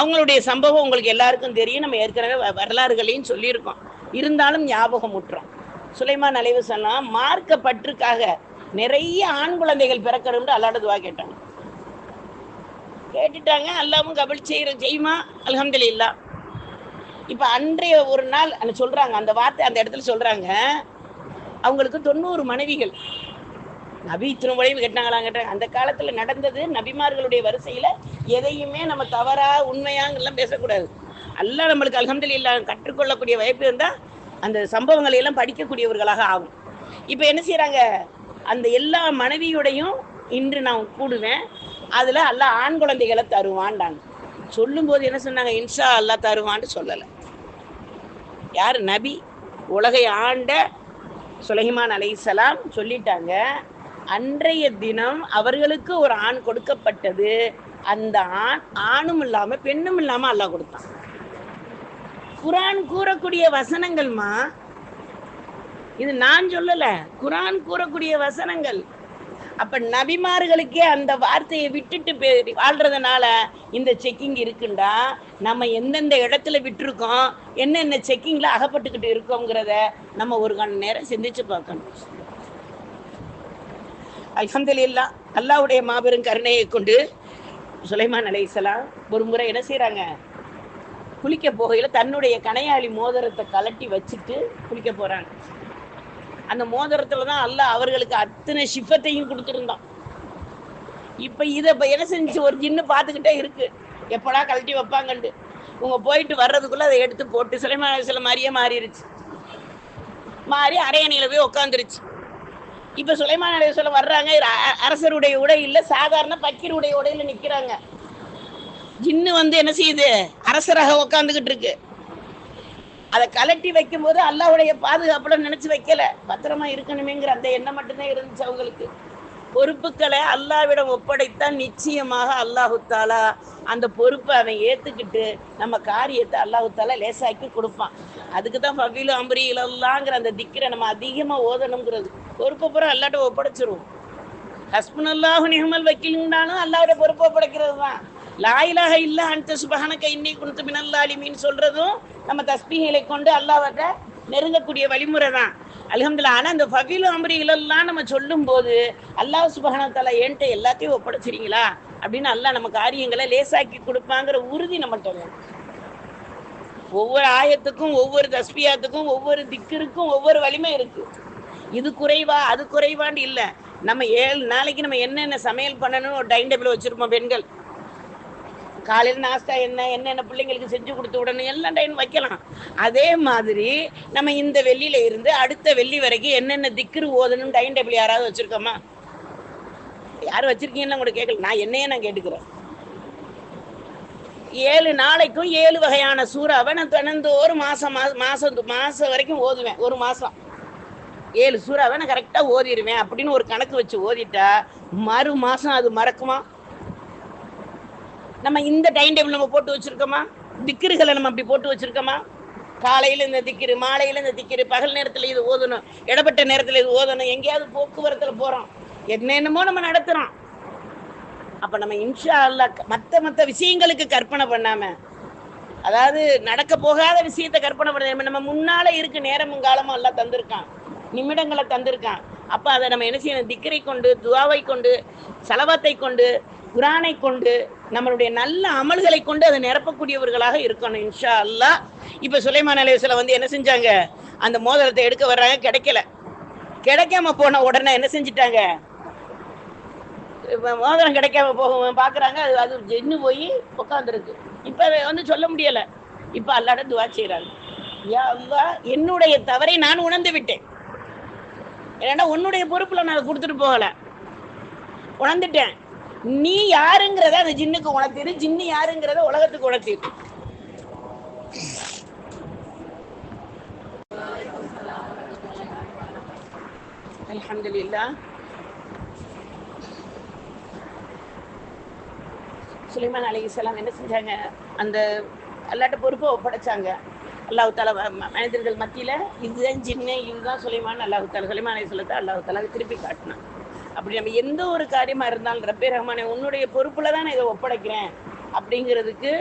அவங்களுடைய சம்பவம் உங்களுக்கு எல்லாருக்கும் தெரியும். நம்ம ஏற்கனவே வ- வரலாறுகளையும் சொல்லியிருக்கோம். இருந்தாலும் ஞாபகம் முற்றோம் சுலைமான் அலைவு சொன்னா மார்க்க பற்றுக்காக நிறைய ஆண் குழந்தைகள் பிறக்கணும்னு அல்லாட துவா கேட்டாங்க. கேட்டுட்டாங்க. அல்லாவும் கபல் ஜெய்மா செய்யுமா? இல்லா இப்போ அன்றைய ஒரு நாள் அந்த சொல்றாங்க அந்த வார்த்தை அந்த இடத்துல சொல்றாங்க. அவங்களுக்கு தொண்ணூறு மனைவிகள். நபி இத்தனை உழைவு கேட்டாங்களாம் கேட்டாங்க அந்த காலத்துல நடந்தது நபிமார்களுடைய வரிசையில எதையுமே நம்ம தவறா உண்மையாங்கெல்லாம் பேசக்கூடாது. எல்லாம் நம்மளுக்கு அல்ஹம்துலில்லா கற்றுக்கொள்ளக்கூடிய வாய்ப்பு இருந்தா அந்த சம்பவங்களை எல்லாம் படிக்கக்கூடியவர்களாக ஆகும். இப்போ என்ன செய்கிறாங்க அந்த எல்லா மனைவியோடையும் இன்று நான் கூடுவேன். அதுல எல்லா ஆண் குழந்தைகளை தருவான்டாங்க. சொல்லும்போது என்ன சொன்னாங்க? இன்ஷா அல்லா தருவான்னு சொல்லலை. யார்? நபி. உலகை ஆண்ட சுலைமான் அலைஹிஸ்ஸலாம் சொல்லிட்டாங்க. அன்றைய தினம் அவர்களுக்கு ஒரு ஆண் கொடுக்கப்பட்டது. அந்த ஆண் ஆணும் இல்லாம பெண்ணும் இல்லாம அல்லாஹ் கொடுத்தான். குரான் கூறக்கூடிய வசனங்கள்மா இது நான் சொல்லல குரான் கூறக்கூடிய வசனங்கள். அப்ப நபிமார்களுக்கே அந்த வார்த்தையை விட்டுட்டு வாழ்றதுனால இந்த செக்கிங் இருக்குண்டா? நம்ம எந்தெந்த இடத்துல விட்டுருக்கோம்? என்னென்ன செக்கிங்ல அகப்பட்டுக்கிட்டு இருக்கோங்கிறத நம்ம ஒரு கண் நேரம் சிந்திச்சு பார்க்கணும். அல்ஹம்துலில்லாஹ் அல்லாவுடைய மாபெரும் கருணையை கொண்டு சுலைமான் அலைசலாம் ஒரு முறை என்ன செய்கிறாங்க குளிக்க போகையில் தன்னுடைய கனையாளி மோதிரத்தை கலட்டி வச்சுட்டு குளிக்க போகிறாங்க அந்த மோதிரத்தில் தான் அல்லாஹ் அவர்களுக்கு அத்தனை சிஃபத்தையும் கொடுத்துருந்தான். இப்போ இதை இப்போ என்ன செஞ்சு ஒரு ஜின்னு பார்த்துக்கிட்டே இருக்கு. எப்படா கழட்டி வைப்பாங்கன்ட்டு. உங்கள் போயிட்டு வர்றதுக்குள்ளே அதை எடுத்து போட்டு சிலைமான சில மாதிரியே மாறிடுச்சு மாறி அரையணையில போய் உட்காந்துருச்சு இப்ப சுலைமான் அலைஹிஸ்ஸல வர்றாங்க. அரசருடைய உடை இல்ல சாதாரண பக்கீருடைய உடையில நிக்கிறாங்க. ஜின்னு வந்து என்ன செய்யுது? அரசராக உட்காந்துக்கிட்டு இருக்கு. அதை கலட்டி வைக்கும்போது அல்லாவுடைய பாதுகாப்புல நினைச்சு வைக்கல. பத்திரமா இருக்கணுமேங்கிற அந்த எண்ணம் மட்டும்தான் இருந்துச்சு அவங்களுக்கு. பொறுப்புகளை அல்லாவிடம் ஒப்படைத்தால் நிச்சயமாக அல்லாஹு தாலா அந்த பொறுப்பை அவன் ஏற்றுக்கிட்டு நம்ம காரியத்தை அல்லாஹு தாலா லேசாக்கி கொடுப்பான். அதுக்கு தான் ஃபபீலு அம்பரியலாங்கிற அந்த திக்கரை நம்ம அதிகமாக ஓதணுங்கிறது. பொறுப்பை பூரா அல்லாட்ட ஒப்படைச்சிருவோம். அல்லாஹு நெஹ்மல் வக்கீலுங்கனாலும் அல்லாவோட பொறுப்பை ஒப்படைக்கிறது தான். லாயிலாக இல்ல அந்த சுபஹானக இன்னி குணத்து மினல்லாலிமின்னு சொல்றதும் நம்ம தஸ்பீகளை கொண்டு அல்லாஹ்விட்ட நெருங்கக்கூடிய வழிமுறை தான் அலகம்துல ஆனா இந்த ஃபபீலு அம்பரிகளெல்லாம் நம்ம சொல்லும் போது அல்லாஹ் சுபகனத்தால ஏன்ட்ட எல்லாத்தையும் ஒப்படைச்சிரீங்களா அப்படின்னு அல்லாஹ் நம்ம காரியங்களை லேசாக்கி கொடுப்பாங்கிற உறுதி நம்மகிட்ட வேணும் ஒவ்வொரு ஆயத்துக்கும் ஒவ்வொரு தஸ்பியாத்துக்கும் ஒவ்வொரு திக்கிற்கும் ஒவ்வொரு வலிமை இருக்கு. இது குறைவா அது குறைவான்னு இல்லை. நம்ம ஏழு நாளைக்கு நம்ம என்னென்ன சமையல் பண்ணணும்னு ஒரு டைனிங் டேபிள் வச்சிருப்போம் பெண்கள். காலையில் நாஸ்தா என்ன என்னென்ன பிள்ளைங்களுக்கு செஞ்சு கொடுத்து விடணும் எல்லாம் டைம் வைக்கலாம். அதே மாதிரி நம்ம இந்த வெள்ளியில இருந்து அடுத்த வெள்ளி வரைக்கும் என்னென்ன திக்ரு ஓதணும் டைம் டேபிள் யாராவது வச்சிருக்கோமா? யார் வச்சிருக்கீங்கன்னு கூட கேட்கல நான் என்னையே நான் கேட்டுக்கிறேன். ஏழு நாளைக்கும் ஏழு வகையான சூறாவை நான் தினந்தோறும் மாசம் மாசம் மாசம் வரைக்கும் ஓதுவேன். ஒரு மாசம். ஏழு சூறாவை நான் கரெக்டாக ஓதிடுவேன் அப்படின்னு ஒரு கணக்கு வச்சு ஓதிட்டா மறு மாதம் அது மறக்குமா? நம்ம இந்த டைம் டேபிள் நம்ம போட்டு வச்சிருக்கோமா? திக்கிறுகளை நம்ம அப்படி போட்டு வச்சிருக்கோமா? காலையில இந்த திக்கிரு மாலையில இந்த திக்கிரு பகல் நேரத்துல இது ஓதணும் இடப்பட்ட நேரத்துல இது ஓதணும் எங்கேயாவது போக்குவரத்துல போறோம். என்னென்னமோ நம்ம நடத்துறோம். அப்ப நம்ம இன்ஷா அல்லாஹ் மற்ற மற்ற விஷயங்களுக்கு கற்பனை பண்ணாம அதாவது நடக்க போகாத விஷயத்தை கற்பனை பண்ண நம்ம முன்னால இருக்கு நேரமும் காலமும் எல்லாம் தந்திருக்கான். நிமிடங்களை தந்திருக்கான். அப்ப அதை நம்ம என்ன செய்யணும்? திக்கரை கொண்டு துவாவை கொண்டு செலவத்தை கொண்டு குரானை கொண்டு நம்மளுடைய நல்ல அமல்களை கொண்டு அதை நிரப்பக்கூடியவர்களாக இருக்கணும் இன்ஷா அல்லாஹ் இப்ப சுலைமான் அலைஹிஸ்ஸலாம் வந்து என்ன செஞ்சாங்க? அந்த மோதிரத்தை எடுக்க வர்றாங்க கிடைக்கல. கிடைக்காம போன உடனே என்ன செஞ்சிட்டாங்க? இப்போ மோதிரம் கிடைக்காம போக பாக்குறாங்க அது அது ஜென்னு போய் உட்காந்துருக்கு இப்ப அதை வந்து சொல்ல முடியல. இப்ப அல்லாட துவா செய்றாங்க. யா அல்லா என்னுடைய தவறை நான் உணர்ந்து விட்டேன். ஏன்னா உன்னுடைய பொறுப்புல நான் அதை கொடுத்துட்டு போகல. உணர்ந்துட்டேன். நீ யாருங்கிறத அந்த ஜின்னுக்கு உணர்த்திடு ஜின்னு யாருங்கிறத உலகத்துக்கு உணர்த்திடு அல்ஹம்துலில்லாஹ். சுலைமான் அலைஹிஸ்ஸலாம் என்ன செஞ்சாங்க? அந்த அல்லாட்ட பொறுப்பை ஒப்படைச்சாங்க. அல்லாஹ் தாலா மனிதர்கள் மத்தியில இதுதான் ஜின்னு இதுதான் சுலைமான் அல்லாஹ் தாலா சுலைமான் அலைஹிஸ்ஸலத்தை அல்லாஹ் தாலா திருப்பி காட்டினான். அப்படி நம்ம எந்த ஒரு காரியமா இருந்தாலும் ரப்பே ரஹ்மானே உன்னுடைய பொறுப்புல தான் நான் இதை ஒப்படைக்கிறேன் அப்படிங்கிறதுக்கு